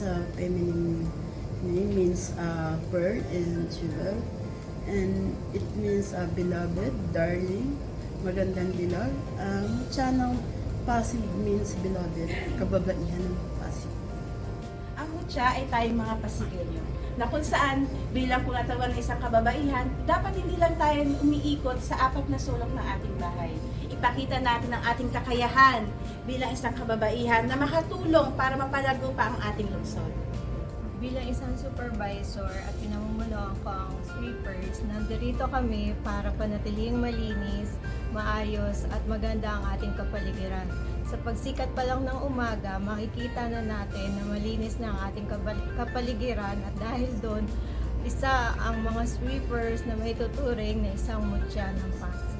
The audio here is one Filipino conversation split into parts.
feminine name means uh, pearl and jewel. And it means uh, beloved, darling, magandang dilag. Um, channel Pasig means beloved, kababaihan ng Pasig. Ang mutya ay tayong mga Pasigenyo na kung saan bilang kungatawan ng isang kababaihan, dapat hindi lang tayo umiikot sa apat na sulok ng ating bahay. Ipakita natin ang ating kakayahan bilang isang kababaihan na makatulong para mapalago pa ang ating lungsod. Bilang isang supervisor at pinamumunuan ko ang sweepers, nandirito kami para panatiling malinis, maayos at maganda ang ating kapaligiran. Sa pagsikat pa lang ng umaga, makikita na natin na malinis na ang ating kapaligiran at dahil doon, isa ang mga sweepers na may tuturing na isang mutya ng Pasig.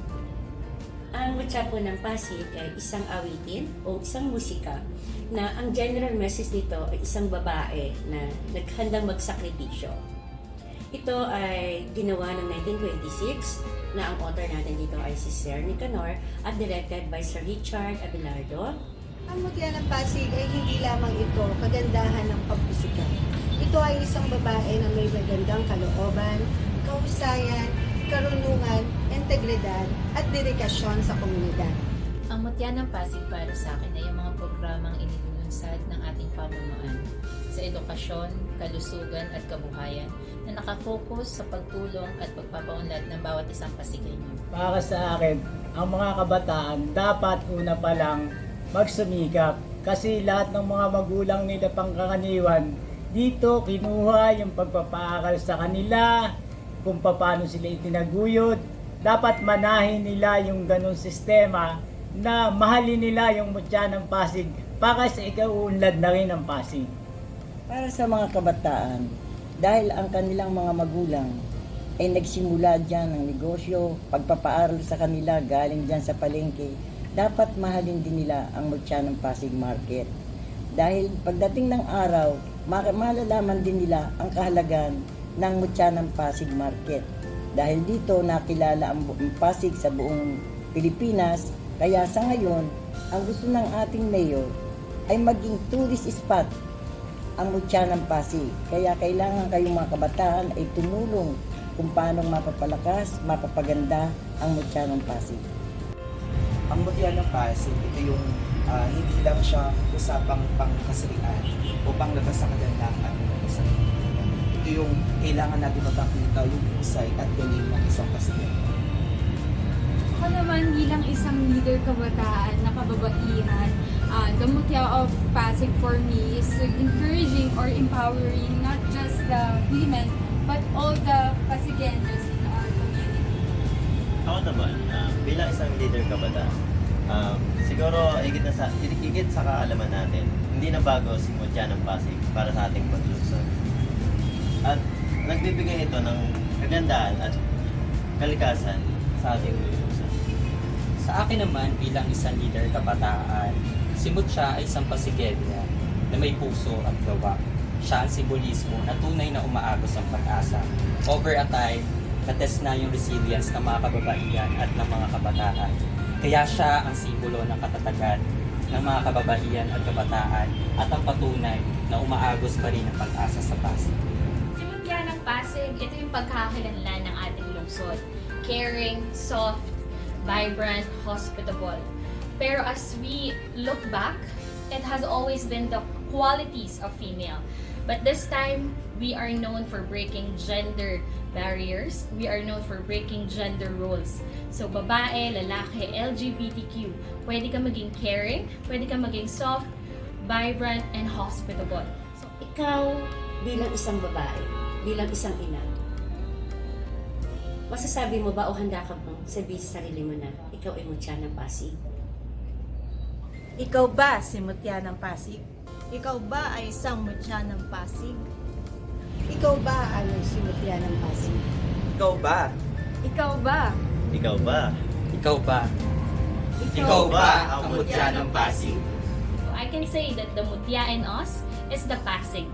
Ang po ng Pasig ay isang awitin o isang musika na ang general message nito ay isang babae na naghandang magsakripisyo. Ito ay ginawa ng 1926 na ang author natin dito ay si Sir Nicanor at directed by Sir Richard Abelardo. Ang mutya ng Pasig ay hindi lamang ito kagandahan ng pagpusika. Ito ay isang babae na may magandang kalooban, kahusayan, karunungan, integridad at dedikasyon sa komunidad. Ang mutya ng Pasig para sa akin ay yung mga programang inilunsad ng ating pamunuan sa edukasyon, kalusugan at kabuhayan na nakafocus sa pagtulong at pagpapaunlad ng bawat isang Pasigenyo. Para sa akin, ang mga kabataan dapat una pa lang magsumikap kasi lahat ng mga magulang nila pangkaraniwan dito kinuha yung pagpapaaral sa kanila, kung paano sila itinaguyod. Dapat manahin nila yung ganong sistema na mahalin nila yung mutya ng Pasig para sa ikauunlad na rin ng Pasig. Para sa mga kabataan, dahil ang kanilang mga magulang ay nagsimula dyan ng negosyo, pagpapaaral sa kanila galing dyan sa palengke, dapat mahalin din nila ang mutya ng Pasig Market. Dahil pagdating ng araw, ma- malalaman din nila ang kahalagan ng mutya ng Pasig Market. Dahil dito nakilala ang Pasig sa buong Pilipinas, kaya sa ngayon, ang gusto ng ating mayor ay maging tourist spot ang mutya ng Pasig. Kaya kailangan kayong mga kabataan ay tumulong kung paano mapapalakas, mapapaganda ang mutya ng Pasig. ang mutya ng Pasig, ito yung ah, hindi lang siya usapang pangkasarian o panglabas sa kagandahan ng isang. Ito yung kailangan natin mapakita yung husay at galing ng isang Pasigen. Ako naman bilang isang leader kabataan na kababaihan, uh, the mutya of Pasig for me is encouraging or empowering not just the women but all the Pasigeños in our community. Ako naman, ah, bilang isang leader kabata, um, siguro higit, na sa, higit sa kaalaman natin, hindi na bago si Mutya ng Pasig para sa ating paglusod. At nagbibigay ito ng kagandahan at kalikasan sa ating lungsod. Sa akin naman bilang isang leader kabataan, si Mutya ay isang pasigenya na may puso at gawa. Siya ang simbolismo na tunay na umaagos ang pag-asa. Over a time, natest na yung resilience ng mga kababaihan at ng mga kabataan. Kaya siya ang simbolo ng katatagan ng mga kababaihan at kabataan at ang patunay na umaagos pa rin ang pag-asa sa Pasig. Pasig, ito yung pagkakakilanlan ng ating lungsod. Caring, soft, vibrant, hospitable. Pero as we look back, it has always been the qualities of female. But this time, we are known for breaking gender barriers. We are known for breaking gender roles. So, babae, lalaki, LGBTQ, pwede ka maging caring, pwede ka maging soft, vibrant, and hospitable. So, Ikaw bilang isang babae, bilang isang ina, masasabi mo ba o handa ka bang sabihin sa sarili mo na ikaw ay mutya ng Pasig? Ikaw ba si mutya ng Pasig? Ikaw ba ay isang mutya ng Pasig? Ikaw ba ay si mutya ng Pasig? Ikaw ba? Ikaw ba? Ikaw ba? Ikaw ba? Ikaw ba ang Mutya ng Pasig? I can say that the Mutya in us is the Pasig.